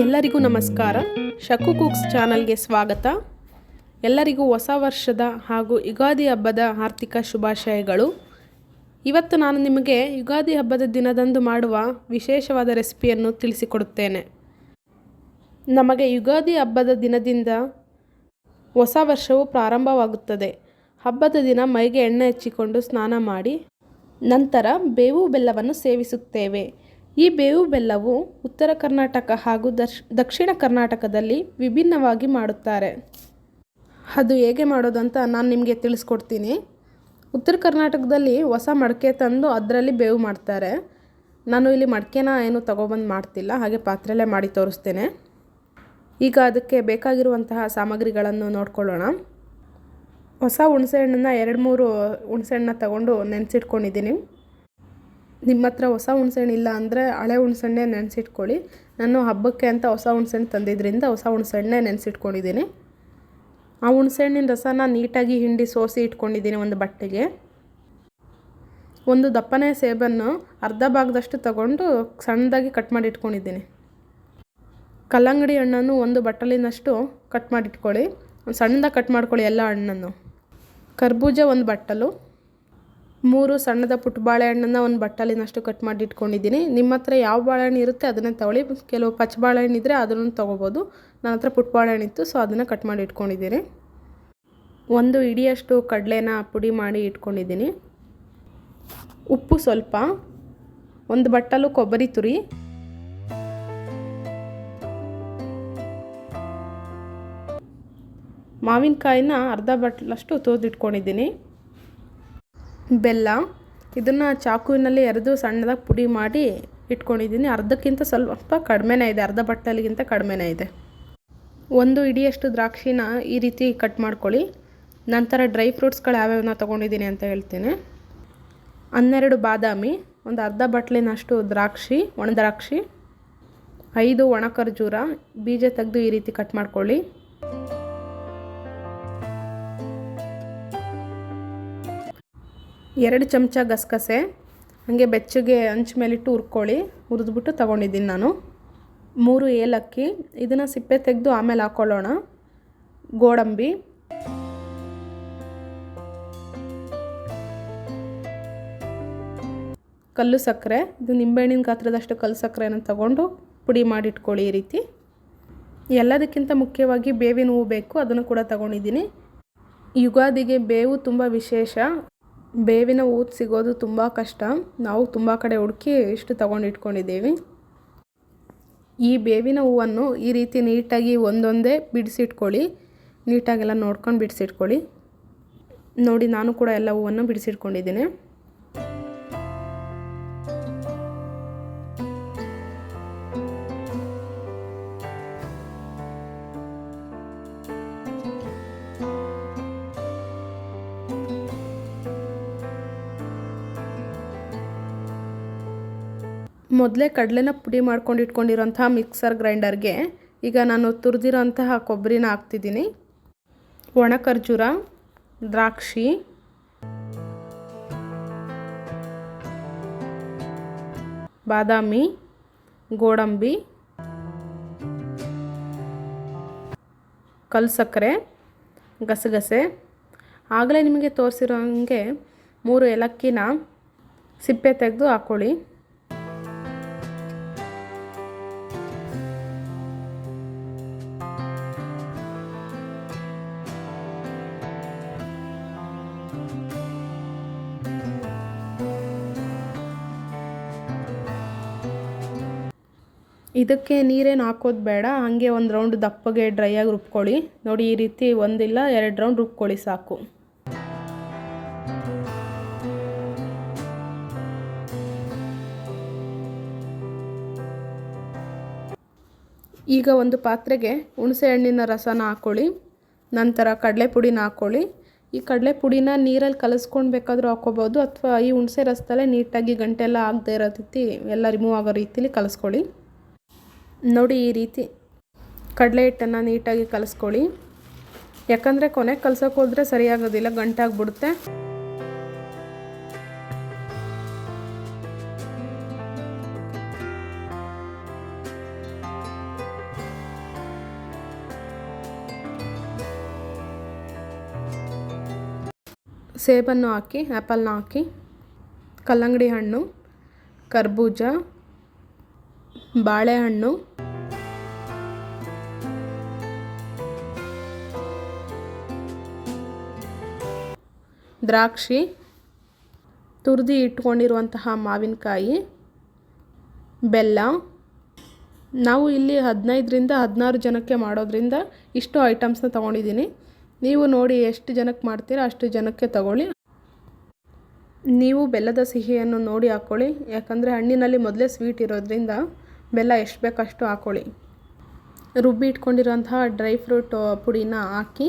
ಎಲ್ಲರಿಗೂ ನಮಸ್ಕಾರ. ಶಕು ಕುಕ್ಸ್ ಚಾನಲ್ಗೆ ಸ್ವಾಗತ. ಎಲ್ಲರಿಗೂ ಹೊಸ ವರ್ಷದ ಹಾಗೂ ಯುಗಾದಿ ಹಬ್ಬದ ಆರ್ಥಿಕ ಶುಭಾಶಯಗಳು. ಇವತ್ತು ನಾನು ನಿಮಗೆ ಯುಗಾದಿ ಹಬ್ಬದ ದಿನದಂದು ಮಾಡುವ ವಿಶೇಷವಾದ ರೆಸಿಪಿಯನ್ನು ತಿಳಿಸಿಕೊಡುತ್ತೇನೆ. ನಮಗೆ ಯುಗಾದಿ ಹಬ್ಬದ ದಿನದಿಂದ ಹೊಸ ವರ್ಷವು ಪ್ರಾರಂಭವಾಗುತ್ತದೆ. ಹಬ್ಬದ ದಿನ ಮೈಗೆ ಎಣ್ಣೆ ಹಚ್ಚಿಕೊಂಡು ಸ್ನಾನ ಮಾಡಿ, ನಂತರ ಬೇವು ಬೆಲ್ಲವನ್ನು ಸೇವಿಸುತ್ತೇವೆ. ಈ ಬೇವು ಬೆಲ್ಲವು ಉತ್ತರ ಕರ್ನಾಟಕ ಹಾಗೂ ದಶ್ ದಕ್ಷಿಣ ಕರ್ನಾಟಕದಲ್ಲಿ ವಿಭಿನ್ನವಾಗಿ ಮಾಡುತ್ತಾರೆ. ಅದು ಹೇಗೆ ಮಾಡೋದು ಅಂತ ನಾನು ನಿಮಗೆ ತಿಳಿಸ್ಕೊಡ್ತೀನಿ. ಉತ್ತರ ಕರ್ನಾಟಕದಲ್ಲಿ ಹೊಸ ಮಡಕೆ ತಂದು ಅದರಲ್ಲಿ ಬೇವು ಮಾಡ್ತಾರೆ. ನಾನು ಇಲ್ಲಿ ಮಡಕೆನ ಏನು ತಗೊಬಂದು ಮಾಡ್ತಿಲ್ಲ, ಹಾಗೆ ಪಾತ್ರೆಯಲ್ಲೇ ಮಾಡಿ ತೋರಿಸ್ತೇನೆ. ಈಗ ಅದಕ್ಕೆ ಬೇಕಾಗಿರುವಂತಹ ಸಾಮಗ್ರಿಗಳನ್ನು ನೋಡ್ಕೊಳ್ಳೋಣ. ಹೊಸ ಹುಣಸೆಹಣ್ಣನ್ನು ಎರಡು ಮೂರು ಹುಣಸೆಹಣ್ಣನ್ನ ತಗೊಂಡು ನೆನೆಸಿಟ್ಕೊಂಡಿದ್ದೀನಿ. ನಿಮ್ಮ ಹತ್ರ ಹೊಸ ಹುಣಸೆಹಣ್ಣು ಇಲ್ಲ ಅಂದರೆ ಹಳೆ ಹುಣ್ಸೆಹಣ್ಣೆ ನೆನೆಸಿಟ್ಕೊಳ್ಳಿ. ನಾನು ಹಬ್ಬಕ್ಕೆ ಅಂತ ಹೊಸ ಹುಣಸೆಹಣ್ಣು ತಂದಿದ್ದರಿಂದ ಹೊಸ ಹುಣ್ಸೆಹಣ್ಣೆ ನೆನೆಸಿಟ್ಕೊಂಡಿದ್ದೀನಿ. ಆ ಹುಣಸೆಹಣ್ಣಿನ ರಸನ ನೀಟಾಗಿ ಹಿಂಡಿ ಸೋಸಿ ಇಟ್ಕೊಂಡಿದ್ದೀನಿ ಒಂದು ಬಟ್ಟೆಗೆ. ಒಂದು ದಪ್ಪನೆ ಸೇಬನ್ನು ಅರ್ಧ ಭಾಗದಷ್ಟು ತಗೊಂಡು ಸಣ್ಣದಾಗಿ ಕಟ್ ಮಾಡಿ ಇಟ್ಕೊಂಡಿದ್ದೀನಿ. ಕಲ್ಲಂಗಡಿ ಹಣ್ಣನ್ನು ಒಂದು ಬಟ್ಟಲಿನಷ್ಟು ಕಟ್ ಮಾಡಿಟ್ಕೊಳ್ಳಿ ಸಣ್ಣದಾಗಿ ಕಟ್ ಮಾಡ್ಕೊಳ್ಳಿ ಎಲ್ಲ ಹಣ್ಣನ್ನು. ಕರ್ಬೂಜ ಒಂದು ಬಟ್ಟಲು. ಮೂರು ಸಣ್ಣದ ಪುಟ್ಟ ಬಾಳೆಹಣ್ಣನ್ನು ಒಂದು ಬಟ್ಟಲಿನಷ್ಟು ಕಟ್ ಮಾಡಿ ಇಟ್ಕೊಂಡಿದ್ದೀನಿ. ನಿಮ್ಮ ಹತ್ರ ಯಾವ ಬಾಳೆಹಣ್ಣು ಇರುತ್ತೆ ಅದನ್ನು ತಗೊಳ್ಳಿ. ಕೆಲವು ಪಚ್ಚ ಬಾಳೆಹಣ್ಣು ಇದ್ದರೆ ಅದನ್ನು ತೊಗೋಬೋದು. ನನ್ನ ಹತ್ರ ಪುಟ್ಟ ಬಾಳೆಹಣ್ಣು ಇತ್ತು ಸೊ ಅದನ್ನು ಕಟ್ ಮಾಡಿ ಇಟ್ಕೊಂಡಿದ್ದೀನಿ. ಒಂದು ಇಡಿಯಷ್ಟು ಕಡಲೆನ ಪುಡಿ ಮಾಡಿ ಇಟ್ಕೊಂಡಿದ್ದೀನಿ. ಉಪ್ಪು ಸ್ವಲ್ಪ, ಒಂದು ಬಟ್ಟಲು ಕೊಬ್ಬರಿ ತುರಿ. ಮಾವಿನಕಾಯಿನ ಅರ್ಧ ಬಟ್ಲಷ್ಟು ತೋದಿಟ್ಕೊಂಡಿದ್ದೀನಿ ಬೆಲ್ಲ. ಇದನ್ನು ಚಾಕುವಿನಲ್ಲಿ ಎರೆದು ಸಣ್ಣದಾಗಿ ಪುಡಿ ಮಾಡಿ ಇಟ್ಕೊಂಡಿದ್ದೀನಿ. ಅರ್ಧಕ್ಕಿಂತ ಸ್ವಲ್ಪ ಕಡಿಮೆನೇ ಇದೆ. ಅರ್ಧ ಬಟ್ಟಲಿಗಿಂತ ಕಡಿಮೆನೇ ಇದೆ. ಒಂದು ಇಡಿಯಷ್ಟು ದ್ರಾಕ್ಷಿನ ಈ ರೀತಿ ಕಟ್ ಮಾಡ್ಕೊಳ್ಳಿ. ನಂತರ ಡ್ರೈ ಫ್ರೂಟ್ಸ್ಗಳು ಯಾವ್ಯಾವನ್ನ ತೊಗೊಂಡಿದ್ದೀನಿ ಅಂತ ಹೇಳ್ತೀನಿ. ಹನ್ನೆರಡು ಬಾದಾಮಿ, ಒಂದು ಅರ್ಧ ಬಟ್ಲಿನಷ್ಟು ದ್ರಾಕ್ಷಿ, ಒಣ ದ್ರಾಕ್ಷಿ, ಐದು ಒಣ ಖರ್ಜೂರ, ಬೀಜ ತೆಗೆದು ಈ ರೀತಿ ಕಟ್ ಮಾಡ್ಕೊಳ್ಳಿ. ಎರಡು ಚಮಚ ಗಸಗಸೆ, ಹಾಗೆ ಬೆಚ್ಚಗೆ ಹಂಚು ಮೇಲಿಟ್ಟು ಹುರ್ಕೊಳ್ಳಿ. ಹುರಿದ್ಬಿಟ್ಟು ತಗೊಂಡಿದ್ದೀನಿ ನಾನು. ಮೂರು ಏಲಕ್ಕಿ, ಇದನ್ನು ಸಿಪ್ಪೆ ತೆಗೆದು ಆಮೇಲೆ ಹಾಕ್ಕೊಳ್ಳೋಣ ಗೋಡಂಬಿ. ಕಲ್ಲು ಸಕ್ಕರೆ, ಇದು ನಿಂಬೆಹಣ್ಣಿನ ಗಾತ್ರದಷ್ಟು ಕಲ್ಲು ಸಕ್ಕರೆನ ತಗೊಂಡು ಪುಡಿ ಮಾಡಿಟ್ಕೊಳ್ಳಿ ಈ ರೀತಿ. ಎಲ್ಲದಕ್ಕಿಂತ ಮುಖ್ಯವಾಗಿ ಬೇವಿನ ಹೂವು ಬೇಕು, ಅದನ್ನು ಕೂಡ ತಗೊಂಡಿದ್ದೀನಿ. ಯುಗಾದಿಗೆ ಬೇವು ತುಂಬ ವಿಶೇಷ. ಬೇವಿನ ಊದು ಸಿಗೋದು ತುಂಬ ಕಷ್ಟ. ನಾವು ತುಂಬ ಕಡೆ ಹುಡುಕಿ ಇಷ್ಟು ತಗೊಂಡು ಇಟ್ಕೊಂಡಿದ್ದೀವಿ. ಈ ಬೇವಿನ ಹೂವನ್ನು ಈ ರೀತಿ ನೀಟಾಗಿ ಒಂದೊಂದೇ ಬಿಡಿಸಿಟ್ಕೊಳ್ಳಿ. ನೀಟಾಗೆಲ್ಲ ನೋಡ್ಕೊಂಡು ಬಿಡಿಸಿಟ್ಕೊಳ್ಳಿ. ನೋಡಿ, ನಾನು ಕೂಡ ಎಲ್ಲ ಹೂವನ್ನು ಬಿಡಿಸಿಟ್ಕೊಂಡಿದ್ದೀನಿ. ಮೊದಲೇ ಕಡಲೆನ ಪುಡಿ ಮಾಡ್ಕೊಂಡು ಇಟ್ಕೊಂಡಿರೋಂತಹ ಮಿಕ್ಸರ್ ಗ್ರೈಂಡರ್ಗೆ ಈಗ ನಾನು ತುರಿದಿರೋಂತಹ ಕೊಬ್ಬರಿನ ಹಾಕ್ತಿದ್ದೀನಿ. ಒಣ ಖರ್ಜೂರ ದ್ರಾಕ್ಷಿ, ಬಾದಾಮಿ, ಗೋಡಂಬಿ ಕಲ್ಲು ಸಕ್ಕರೆ ಗಸಗಸೆ. ಆಗಲೇ ನಿಮಗೆ ತೋರಿಸಿರೋ ಹಾಗೆ ಮೂರು ಏಲಕ್ಕಿನ ಸಿಪ್ಪೆ ತೆಗೆದು ಹಾಕ್ಕೊಳ್ಳಿ ಇದಕ್ಕೆ ನೀರೇನು ಹಾಕೋದು ಬೇಡ, ಹಾಗೆ ಒಂದು ರೌಂಡ್ ದಪ್ಪಗೆ ಡ್ರೈಯಾಗಿ ರುಬ್ಕೊಳ್ಳಿ. ನೋಡಿ, ಈ ರೀತಿ ಒಂದಿಲ್ಲ, ಎರಡು ರೌಂಡ್ ರುಬ್ಕೊಳ್ಳಿ ಸಾಕು. ಈಗ ಒಂದು ಪಾತ್ರೆಗೆ ಹುಣಸೆ ಹಣ್ಣಿನ ರಸನ ಹಾಕ್ಕೊಳ್ಳಿ ನಂತರ ಕಡಲೆ ಪುಡಿನ ಹಾಕ್ಕೊಳ್ಳಿ ಈ ಕಡಲೆ ಪುಡಿನ ನೀರಲ್ಲಿ ಕಲಸ್ಕೊಂಡು ಬೇಕಾದರೂ ಹಾಕ್ಕೋಬೋದು, ಅಥವಾ ಈ ಹುಣಸೆ ರಸದಲ್ಲೇ ನೀಟಾಗಿ ಗಂಟೆಲ್ಲ ಆಗದೆ ಇರೋ ರೀತಿ ಎಲ್ಲ ರಿಮೂವ್ ಆಗೋ ರೀತಿಲಿ ಕಲಿಸ್ಕೊಳ್ಳಿ. ನೋಡಿ ಈ ರೀತಿ ಕಡಲೆ ಹಿಟ್ಟನ್ನು ನೀಟಾಗಿ ಕಲಿಸ್ಕೊಳ್ಳಿ. ಯಾಕಂದರೆ ಕೊನೆಗೆ ಕಲ್ಸೋಕೆ ಹೋದರೆ ಸರಿಯಾಗೋದಿಲ್ಲ ಗಂಟಾಗ್ಬಿಡುತ್ತೆ. ಸೇಬನ್ನು ಹಾಕಿ ಆ್ಯಪಲ್ನ ಹಾಕಿ, ಕಲ್ಲಂಗಡಿ ಹಣ್ಣು, ಕರ್ಬೂಜ ಬಾಳೆಹಣ್ಣು. ದ್ರಾಕ್ಷಿ. ತುರಿದು ಇಟ್ಕೊಂಡಿರುವಂತಹ ಮಾವಿನಕಾಯಿ. ಬೆಲ್ಲ. ನಾವು ಇಲ್ಲಿ ಹದಿನೈದರಿಂದ ಹದಿನಾರು ಜನಕ್ಕೆ ಮಾಡೋದ್ರಿಂದ ಇಷ್ಟು ಐಟಮ್ಸ್ನ ತೊಗೊಂಡಿದ್ದೀನಿ. ನೀವು ನೋಡಿ ಎಷ್ಟು ಜನಕ್ಕೆ ಮಾಡ್ತೀರಾ ಅಷ್ಟು ಜನಕ್ಕೆ ತಗೊಳ್ಳಿ. ನೀವು ಬೆಲ್ಲದ ಸಿಹಿಯನ್ನು ನೋಡಿ ಹಾಕ್ಕೊಳ್ಳಿ ಯಾಕಂದರೆ ಹಣ್ಣಿನಲ್ಲಿ ಮೊದಲೇ ಸ್ವೀಟ್ ಇರೋದ್ರಿಂದ ಬೆಲ್ಲ ಎಷ್ಟು ಬೇಕಷ್ಟು ಹಾಕ್ಕೊಳ್ಳಿ ರುಬ್ಬಿ ಇಟ್ಕೊಂಡಿರೋಂತಹ ಡ್ರೈ ಫ್ರೂಟ್ ಪುಡಿನ ಹಾಕಿ.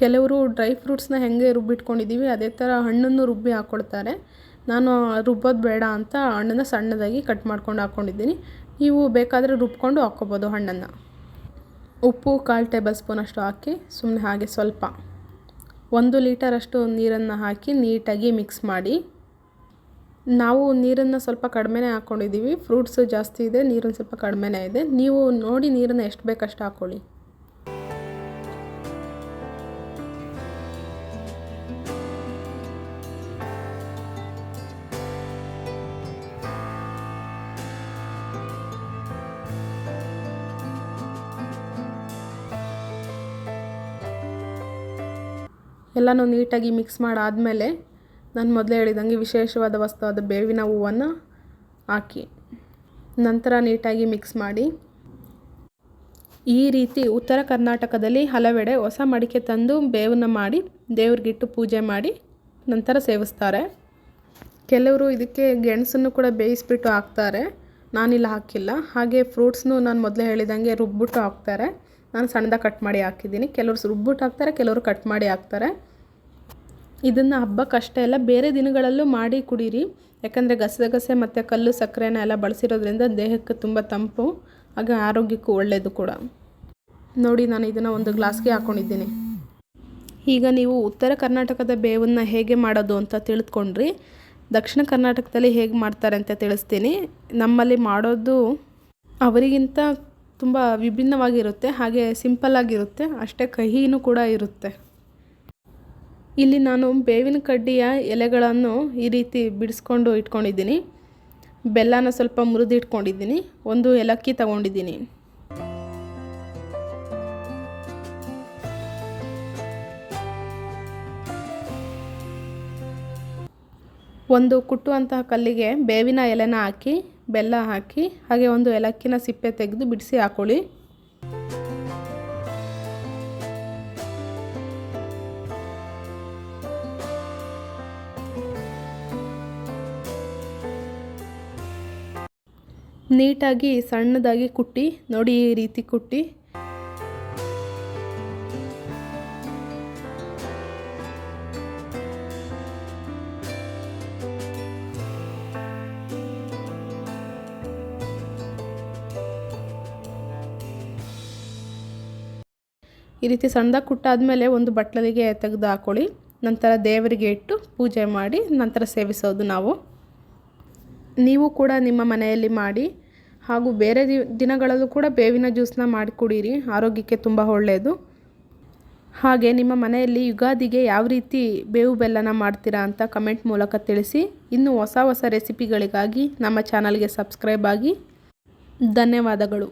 ಕೆಲವರು ಡ್ರೈ ಫ್ರೂಟ್ಸ್ನ ಹೇಗೆ ರುಬ್ಬಿಟ್ಕೊಂಡಿದ್ದೀವಿ ಅದೇ ಥರ ಹಣ್ಣನ್ನು ರುಬ್ಬಿ ಹಾಕ್ಕೊಳ್ತಾರೆ ನಾನು ರುಬ್ಬೋದು ಬೇಡ ಅಂತ ಹಣ್ಣನ್ನು ಸಣ್ಣದಾಗಿ ಕಟ್ ಮಾಡ್ಕೊಂಡು ಹಾಕ್ಕೊಂಡಿದ್ದೀನಿ ನೀವು ಬೇಕಾದರೆ ರುಬ್ಕೊಂಡು ಹಾಕ್ಕೊಬೋದು ಹಣ್ಣನ್ನು. ಉಪ್ಪು ಕಾಲು ಟೇಬಲ್ ಸ್ಪೂನಷ್ಟು ಹಾಕಿ ಸುಮ್ಮನೆ ಹಾಗೆ ಸ್ವಲ್ಪ. ಒಂದು ಲೀಟರಷ್ಟು ನೀರನ್ನು ಹಾಕಿ ನೀಟಾಗಿ ಮಿಕ್ಸ್ ಮಾಡಿ. ನಾವು ನೀರನ್ನು ಸ್ವಲ್ಪ ಕಡಿಮೆನೇ ಹಾಕ್ಕೊಂಡಿದ್ದೀವಿ ಫ್ರೂಟ್ಸು ಜಾಸ್ತಿ ಇದೆ, ನೀರನ್ನು ಸ್ವಲ್ಪ ಕಡಿಮೆನೇ ಇದೆ. ನೀವು ನೋಡಿ ನೀರನ್ನು ಎಷ್ಟು ಬೇಕಷ್ಟು ಹಾಕ್ಕೊಳ್ಳಿ ಎಲ್ಲನೂ ನೀಟಾಗಿ ಮಿಕ್ಸ್ ಮಾಡಾದಮೇಲೆ ನಾನು ಮೊದಲೇ ಹೇಳಿದಂಗೆ ವಿಶೇಷವಾದ ವಸ್ತುವಾದ ಬೇವಿನ ಹೂವನ್ನು ಹಾಕಿ, ನಂತರ ನೀಟಾಗಿ ಮಿಕ್ಸ್ ಮಾಡಿ. ಈ ರೀತಿ ಉತ್ತರ ಕರ್ನಾಟಕದಲ್ಲಿ ಹಲವೆಡೆ ಹೊಸ ಮಡಿಕೆ ತಂದು ಬೇವನ್ನ ಮಾಡಿ ದೇವ್ರಿಗಿಟ್ಟು ಪೂಜೆ ಮಾಡಿ, ನಂತರ ಸೇವಿಸ್ತಾರೆ. ಕೆಲವರು ಇದಕ್ಕೆ ಗೆಣಸನ್ನು ಕೂಡ ಬೇಯಿಸ್ಬಿಟ್ಟು ಹಾಕ್ತಾರೆ. ನಾನಿಲ್ಲ ಹಾಕಿಲ್ಲ. ಹಾಗೆ ಫ್ರೂಟ್ಸ್ನು ನಾನು ಮೊದಲೇ ಹೇಳಿದಂಗೆ ರುಬ್ಬಿಟ್ಟು ಹಾಕ್ತಾರೆ. ನಾನು ಸಣ್ಣದಾಗಿ ಕಟ್ ಮಾಡಿ ಹಾಕಿದ್ದೀನಿ. ಕೆಲವರು ರುಬ್ಬಿಟ್ಟು ಹಾಕ್ತಾರೆ, ಕೆಲವರು ಕಟ್ ಮಾಡಿ ಹಾಕ್ತಾರೆ. ಇದನ್ನು ಹಬ್ಬಕ್ಕಷ್ಟೇ ಅಲ್ಲ, ಬೇರೆ ದಿನಗಳಲ್ಲೂ ಮಾಡಿ ಕುಡೀರಿ. ಯಾಕಂದರೆ ಗಸಗಸೆ ಮತ್ತು ಕಲ್ಲು ಸಕ್ಕರೆನ ಎಲ್ಲ ಬಳಸಿರೋದ್ರಿಂದ ದೇಹಕ್ಕೆ ತುಂಬ ತಂಪು, ಹಾಗೆ ಆರೋಗ್ಯಕ್ಕೂ ಒಳ್ಳೆಯದು ಕೂಡ. ನೋಡಿ, ನಾನು ಇದನ್ನು ಒಂದು ಗ್ಲಾಸ್ಗೆ ಹಾಕ್ಕೊಂಡಿದ್ದೀನಿ ಈಗ ನೀವು ಉತ್ತರ ಕರ್ನಾಟಕದ ಬೇವನ್ನು ಹೇಗೆ ಮಾಡೋದು ಅಂತ ತಿಳಿದುಕೊಂಡ್ರಿ ದಕ್ಷಿಣ ಕರ್ನಾಟಕದಲ್ಲಿ ಹೇಗೆ ಮಾಡ್ತಾರೆ ಅಂತ ತಿಳಿಸ್ತೀನಿ. ನಮ್ಮಲ್ಲಿ ಮಾಡೋದು ಅವರಿಗಿಂತ ತುಂಬ ವಿಭಿನ್ನವಾಗಿರುತ್ತೆ, ಹಾಗೆ ಸಿಂಪಲ್ಲಾಗಿರುತ್ತೆ ಅಷ್ಟೇ ಕಹಿನೂ ಕೂಡ ಇರುತ್ತೆ. ಇಲ್ಲಿ ನಾನು ಬೇವಿನ ಕಡ್ಡಿಯ ಎಲೆಗಳನ್ನು ಈ ರೀತಿ ಬಿಡಿಸ್ಕೊಂಡು ಇಟ್ಕೊಂಡಿದ್ದೀನಿ. ಬೆಲ್ಲನ ಸ್ವಲ್ಪ ಮುರಿದಿಟ್ಕೊಂಡಿದ್ದೀನಿ ಒಂದು ಏಲಕ್ಕಿ ತಗೊಂಡಿದ್ದೀನಿ. ಒಂದು ಕುಟ್ಟುವಂತಹ ಕಲ್ಲಿಗೆ ಬೇವಿನ ಎಲೆನ ಹಾಕಿ, ಬೆಲ್ಲ ಹಾಕಿ, ಹಾಗೆ ಒಂದು ಏಲಕ್ಕಿನ ಸಿಪ್ಪೆ ತೆಗೆದು ಬಿಡಿಸಿ ಹಾಕೊಳ್ಳಿ. ನೀಟಾಗಿ ಸಣ್ಣದಾಗಿ ಕುಟ್ಟಿ, ನೋಡಿ ಈ ರೀತಿ ಕುಟ್ಟಿ. ಈ ರೀತಿ ಸಣ್ಣದಾಗಿ ಕುಟ್ಟಾದಮೇಲೆ ಒಂದು ಬಟ್ಟಲಿಗೆ ತೆಗೆದು ಹಾಕೊಳ್ಳಿ. ನಂತರ ದೇವರಿಗೆ ಇಟ್ಟು ಪೂಜೆ ಮಾಡಿ, ನಂತರ ಸೇವಿಸೋದು ನಾವು. ನೀವು ಕೂಡ ನಿಮ್ಮ ಮನೆಯಲ್ಲಿ ಮಾಡಿ ಹಾಗೂ ಬೇರೆ ದಿನಗಳಲ್ಲೂ ಕೂಡ ಬೇವಿನ ಜ್ಯೂಸನ್ನ ಮಾಡಿ ಕುಡೀರಿ ಆರೋಗ್ಯಕ್ಕೆ ತುಂಬ ಒಳ್ಳೆಯದು ಹಾಗೆ ನಿಮ್ಮ ಮನೆಯಲ್ಲಿ ಯುಗಾದಿಗೆ ಯಾವ ರೀತಿ ಬೇವು ಬೆಲ್ಲನ ಮಾಡ್ತೀರಾ ಅಂತ ಕಮೆಂಟ್ ಮೂಲಕ ತಿಳಿಸಿ. ಇನ್ನು ಹೊಸ ಹೊಸ ರೆಸಿಪಿಗಳಿಗಾಗಿ ನಮ್ಮ ಚಾನಲ್ಗೆ ಸಬ್ಸ್ಕ್ರೈಬ್ ಆಗಿ. ಧನ್ಯವಾದಗಳು.